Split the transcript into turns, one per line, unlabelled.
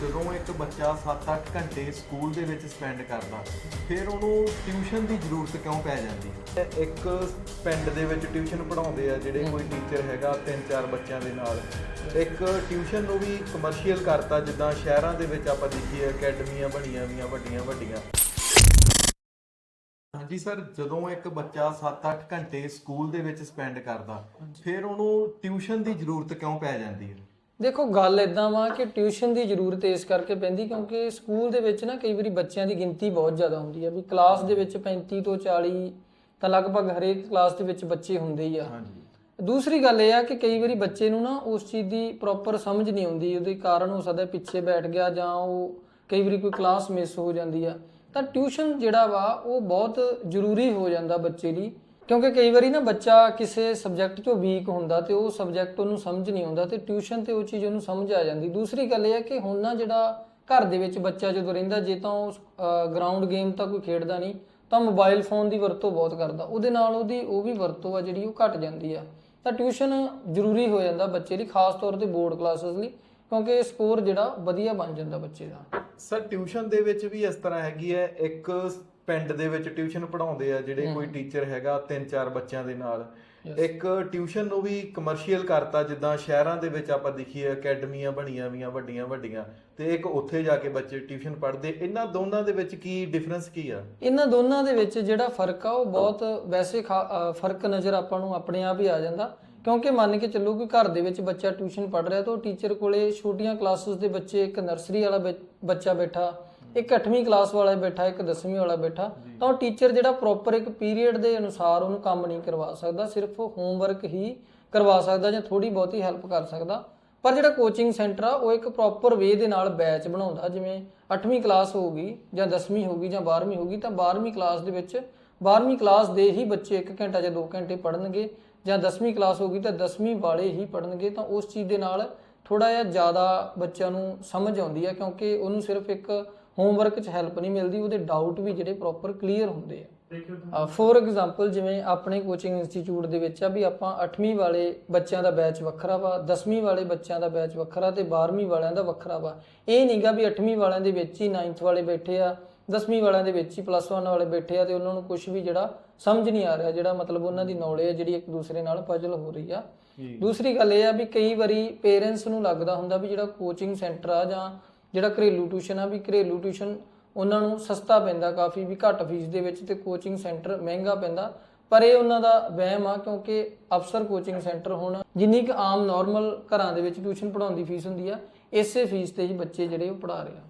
ਜਦੋਂ ਇੱਕ ਬੱਚਾ 7-8 ਘੰਟੇ ਸਕੂਲ ਦੇ ਵਿੱਚ ਸਪੈਂਡ ਕਰਦਾ ਫਿਰ ਉਹਨੂੰ ਟਿਊਸ਼ਨ ਦੀ ਜ਼ਰੂਰਤ ਕਿਉਂ ਪੈ ਜਾਂਦੀ ਹੈ? ਇੱਕ ਪਿੰਡ ਦੇ ਵਿੱਚ ਟਿਊਸ਼ਨ ਪੜਾਉਂਦੇ ਆ ਜਿਹੜੇ ਕੋਈ ਟੀਚਰ ਹੈਗਾ ਤਿੰਨ ਚਾਰ ਬੱਚਿਆਂ ਦੇ ਨਾਲ। ਇੱਕ ਟਿਊਸ਼ਨ ਨੂੰ ਵੀ ਕਮਰਸ਼ੀਅਲ ਕਰਤਾ ਜਿੱਦਾਂ ਸ਼ਹਿਰਾਂ ਦੇ ਵਿੱਚ ਆਪਾਂ ਦੇਖੀਏ ਅਕੈਡਮੀਆਂ ਬਣੀਆਂ ਵੀਆਂ ਵੱਡੀਆਂ ਵੱਡੀਆਂ। ਹਾਂਜੀ ਸਰ ਜਦੋਂ ਇੱਕ ਬੱਚਾ 7-8 ਘੰਟੇ ਸਕੂਲ ਦੇ ਵਿੱਚ ਸਪੈਂਡ ਕਰਦਾ ਫਿਰ ਉਹਨੂੰ ਟਿਊਸ਼ਨ ਦੀ ਜ਼ਰੂਰਤ ਕਿਉਂ ਪੈ ਜਾਂਦੀ ਹੈ?
ਦੇਖੋ ਗੱਲ ਇਦਾਂ ਵਾ ਕਿ ਟਿਊਸ਼ਨ ਦੀ ਜ਼ਰੂਰਤ ਇਸ ਕਰਕੇ ਪੈਂਦੀ ਕਿਉਂਕਿ ਸਕੂਲ ਦੇ ਵਿੱਚ ਨਾ ਕਈ ਵਾਰੀ ਬੱਚਿਆਂ ਦੀ ਗਿਣਤੀ ਬਹੁਤ ਜ਼ਿਆਦਾ ਹੁੰਦੀ ਆ ਵੀ ਕਲਾਸ ਦੇ ਵਿੱਚ 35 ਤੋਂ 40 ਤਾਂ ਲਗਭਗ ਹਰੇਕ ਕਲਾਸ ਦੇ ਵਿੱਚ ਬੱਚੇ ਹੁੰਦੇ ਹੀ ਆ।
ਹਾਂਜੀ।
ਦੂਸਰੀ ਗੱਲ ਇਹ ਆ ਕਿ ਕਈ ਵਾਰੀ ਬੱਚੇ ਨੂੰ ਨਾ ਉਸ ਚੀਜ਼ ਦੀ ਪ੍ਰੋਪਰ ਸਮਝ ਨਹੀਂ ਆਉਂਦੀ ਉਹਦੇ ਕਾਰਨ ਹੋ ਸਕਦਾ ਪਿੱਛੇ ਬੈਠ ਗਿਆ ਜਾਂ ਉਹ ਕਈ ਵਾਰੀ ਕੋਈ ਕਲਾਸ ਮਿਸ ਹੋ ਜਾਂਦੀ ਆ। ਤਾਂ ਟਿਊਸ਼ਨ ਜਿਹੜਾ ਵਾ ਉਹ ਬਹੁਤ ਜ਼ਰੂਰੀ ਹੋ ਜਾਂਦਾ ਬੱਚੇ ਲਈ। ਕਿਉਂਕਿ ਕਈ ਵਾਰੀ ਨਾ ਬੱਚਾ ਕਿਸੇ ਸਬਜੈਕਟ 'ਚੋਂ ਵੀਕ ਹੁੰਦਾ ਤੇ ਉਹ ਸਬਜੈਕਟ ਉਹਨੂੰ ਸਮਝ ਨਹੀਂ ਆਉਂਦਾ ਤੇ ਟਿਊਸ਼ਨ ਤੇ ਉਹ ਚੀਜ਼ ਉਹਨੂੰ ਸਮਝ ਆ ਜਾਂਦੀ। ਦੂਸਰੀ ਗੱਲ ਇਹ ਹੈ ਕਿ ਹੁਣ ਨਾ ਜਿਹੜਾ ਘਰ ਦੇ ਵਿੱਚ ਬੱਚਾ ਜਦੋਂ ਰਹਿੰਦਾ, ਜੇ ਤਾਂ ਉਹ ਗਰਾਊਂਡ ਗੇਮ ਤਾਂ ਕੋਈ ਖੇਡਦਾ ਨਹੀਂ, ਤਾਂ ਮੋਬਾਈਲ ਫੋਨ ਦੀ ਵਰਤੋਂ ਬਹੁਤ ਕਰਦਾ। ਉਹਦੇ ਨਾਲ ਉਹਦੀ, ਉਹ ਵੀ ਵਰਤੋਂ ਆ ਜਿਹੜੀ ਉਹ ਘਟ ਜਾਂਦੀ ਆ। ਤਾਂ ਟਿਊਸ਼ਨ ਜ਼ਰੂਰੀ ਹੋ ਜਾਂਦਾ ਬੱਚੇ ਲਈ, ਖਾਸ ਤੌਰ ਤੇ ਬੋਰਡ ਕਲਾਸਿਸ ਲਈ, ਕਿਉਂਕਿ ਸਕੋਰ ਜਿਹੜਾ ਵਧੀਆ ਬਣ ਜਾਂਦਾ ਬੱਚੇ ਦਾ।
ਸਰ ਟਿਊਸ਼ਨ ਦੇ ਵਿੱਚ ਵੀ ਇਸ ਤਰ੍ਹਾਂ ਹੈਗੀ ਹੈ, ਇੱਕ ਪਿੰਡ ਦੇ ਵਿੱਚ ਟਿਊਸ਼ਨ ਪੜਾਉਂਦੇ ਆ ਜਿਹੜੇ ਕੋਈ ਟੀਚਰ ਹੈਗਾ ਤਿੰਨ ਚਾਰ ਬੱਚਿਆਂ ਦੇ ਨਾਲ। ਇੱਕ ਟਿਊਸ਼ਨ ਨੂੰ ਵੀ ਕਮਰਸ਼ੀਅਲ ਕਰਤਾ ਜਿੱਦਾਂ ਸ਼ਹਿਰਾਂ ਦੇ ਵਿੱਚ ਆਪਾਂ ਦੇਖੀਏ ਅਕੈਡਮੀਆਂ ਬਣੀਆਂ ਵੀਆਂ ਵੱਡੀਆਂ ਵੱਡੀਆਂ ਤੇ ਇੱਕ ਉੱਥੇ ਜਾ ਕੇ ਬੱਚੇ ਟਿਊਸ਼ਨ ਪੜ੍ਹਦੇ। ਇਹਨਾਂ ਦੋਨਾਂ ਦੇ ਵਿੱਚ ਕੀ ਡਿਫਰੈਂਸ ਕੀ ਆ?
ਇਹਨਾਂ ਦੋਨਾਂ ਦੇ ਵਿੱਚ ਜਿਹੜਾ ਫ਼ਰਕ ਆ ਉਹ ਬਹੁਤ ਵੈਸੇ ਫ਼ਰਕ ਨਜ਼ਰ ਆਪਾਂ ਨੂੰ ਆਪਣੇ ਆਪ ਹੀ ਆ ਜਾਂਦਾ। ਕਿਉਂਕਿ ਮੰਨ ਕੇ ਚੱਲੋ ਕਿ ਘਰ ਦੇ ਵਿੱਚ ਬੱਚਾ ਟਿਊਸ਼ਨ ਪੜ੍ਹ ਰਿਹਾ ਤਾਂ ਉਹ ਟੀਚਰ ਕੋਲੇ ਛੋਟੀਆਂ ਕਲਾਸਿਸ ਦੇ ਬੱਚੇ ਇੱਕ ਨਰਸਰੀ ਵਾਲਾ ਬੱਚਾ ਬੈਠਾ ਇੱਕ 8ਵੀਂ ਕਲਾਸ ਵਾਲਾ ਬੈਠਾ ਇੱਕ 10ਵੀਂ ਵਾਲਾ ਬੈਠਾ ਤਾਂ ਉਹ ਟੀਚਰ ਜਿਹੜਾ ਪ੍ਰੋਪਰ ਇੱਕ ਪੀਰੀਅਡ ਦੇ ਅਨੁਸਾਰ ਉਹਨੂੰ ਕੰਮ ਨਹੀਂ ਕਰਵਾ ਸਕਦਾ ਸਿਰਫ ਹੋਮਵਰਕ ਹੀ ਕਰਵਾ ਸਕਦਾ ਜਾਂ ਥੋੜੀ ਬਹੁਤੀ ਹੈਲਪ ਕਰ ਸਕਦਾ। ਪਰ ਜਿਹੜਾ ਕੋਚਿੰਗ ਸੈਂਟਰ ਆ ਉਹ ਇੱਕ ਪ੍ਰੋਪਰ ਵੇ ਦੇ ਨਾਲ ਬੈਚ ਬਣਾਉਂਦਾ ਜਿਵੇਂ 8ਵੀਂ ਕਲਾਸ ਹੋਊਗੀ ਜਾਂ 10ਵੀਂ ਹੋਊਗੀ ਜਾਂ 12ਵੀਂ ਹੋਊਗੀ ਤਾਂ 12ਵੀਂ ਕਲਾਸ ਦੇ ਵਿੱਚ 12ਵੀਂ ਕਲਾਸ ਦੇ ਹੀ ਬੱਚੇ 1 ਘੰਟਾ ਜਾਂ 2 ਘੰਟੇ ਪੜ੍ਹਨਗੇ ਜਾਂ 10ਵੀਂ ਕਲਾਸ ਹੋਊਗੀ ਤਾਂ 10ਵੀਂ ਵਾਲੇ ਹੀ ਪੜ੍ਹਨਗੇ ਤਾਂ ਉਸ ਚੀਜ਼ ਦੇ ਨਾਲ ਥੋੜਾ ਜਿਹਾ ਜ਼ਿਆਦਾ ਬੱਚਿਆਂ ਨੂੰ ਸਮਝ ਆਉਂਦੀ ਹੈ ਕਿਉਂਕਿ ਉਹਨੂੰ ਸਿਰਫ ਇੱਕ ਹੋਮਵਰਕ 'ਚ ਹੈਲਪ ਨਹੀਂ ਮਿਲਦੀ ਉਹਦੇ ਡਾਊਟ ਵੀ ਜਿਹੜੇ ਪ੍ਰੋਪਰ ਕਲੀਅਰ ਹੁੰਦੇ ਆ। ਫੋਰ ਐਗਜ਼ਾਮਪਲ ਜਿਵੇਂ ਆਪਣੇ ਕੋਚਿੰਗ ਇੰਸਟੀਚਿਊਟ ਦੇ ਵਿੱਚ ਆ ਵੀ ਆਪਾਂ 8ਵੀਂ ਵਾਲੇ ਬੱਚਿਆਂ ਦਾ ਬੈਚ ਵੱਖਰਾ ਵਾ 10ਵੀਂ ਵਾਲੇ ਬੱਚਿਆਂ ਦਾ ਬੈਚ ਵੱਖਰਾ ਤੇ 12ਵੀਂ ਵਾਲਿਆਂ ਦਾ ਵੱਖਰਾ ਵਾ। ਇਹ ਨਹੀਂਗਾ ਵੀ 8ਵੀਂ ਵਾਲਿਆਂ ਦੇ ਵਿੱਚ ਹੀ 9th ਵਾਲੇ ਬੈਠੇ ਆ 10ਵੀਂ ਵਾਲਿਆਂ ਦੇ ਵਿੱਚ ਹੀ ਪਲੱਸ 1 ਵਾਲੇ ਬੈਠੇ ਆ ਤੇ ਉਹਨਾਂ ਨੂੰ ਕੁਝ ਵੀ ਜਿਹੜਾ ਸਮਝ ਨਹੀਂ ਆ ਰਿਹਾ ਜਿਹੜਾ ਮਤਲਬ ਉਹਨਾਂ ਦੀ ਨੌਲੇਜ ਜਿਹੜੀ ਇੱਕ ਦੂਸਰੇ ਨਾਲ ਪਜ਼ਲ ਹੋ ਰਹੀ ਆ। ਦੂਸਰੀ ਗੱਲ ਇਹ ਆ ਵੀ ਕਈ ਵਾਰੀ ਪੇਰੈਂਟਸ ਨੂੰ ਲੱਗਦਾ ਹੁੰਦਾ ਵੀ ਜਿਹੜਾ ਕੋਚਿੰਗ ਸੈਂਟਰ ਆ ਜਾਂ ਜਿਹੜਾ ਘਰੇਲੂ ਟਿਊਸ਼ਨ ਆ, ਵੀ ਘਰੇਲੂ ਟਿਊਸ਼ਨ ਉਹਨਾਂ ਨੂੰ ਸਸਤਾ ਪੈਂਦਾ ਕਾਫੀ, ਵੀ ਘੱਟ ਫੀਸ ਦੇ ਵਿੱਚ ਤੇ ਕੋਚਿੰਗ ਸੈਂਟਰ ਮਹਿੰਗਾ ਪੈਂਦਾ। ਪਰ ਇਹ ਉਹਨਾਂ ਦਾ ਵਹਿਮ ਆ ਕਿਉਂਕਿ ਅਫਸਰ ਕੋਚਿੰਗ ਸੈਂਟਰ ਹੁਣ ਜਿੰਨੀ ਕੁ ਆਮ ਨਾਰਮਲ ਘਰਾਂ ਦੇ ਵਿੱਚ ਟਿਊਸ਼ਨ ਪੜਾਉਣ ਦੀ ਫੀਸ ਹੁੰਦੀ ਆ, ਇਸੇ ਫੀਸ ਤੇ ਹੀ ਬੱਚੇ ਜਿਹੜੇ ਉਹ ਪੜਾ ਰਹੇ ਆ।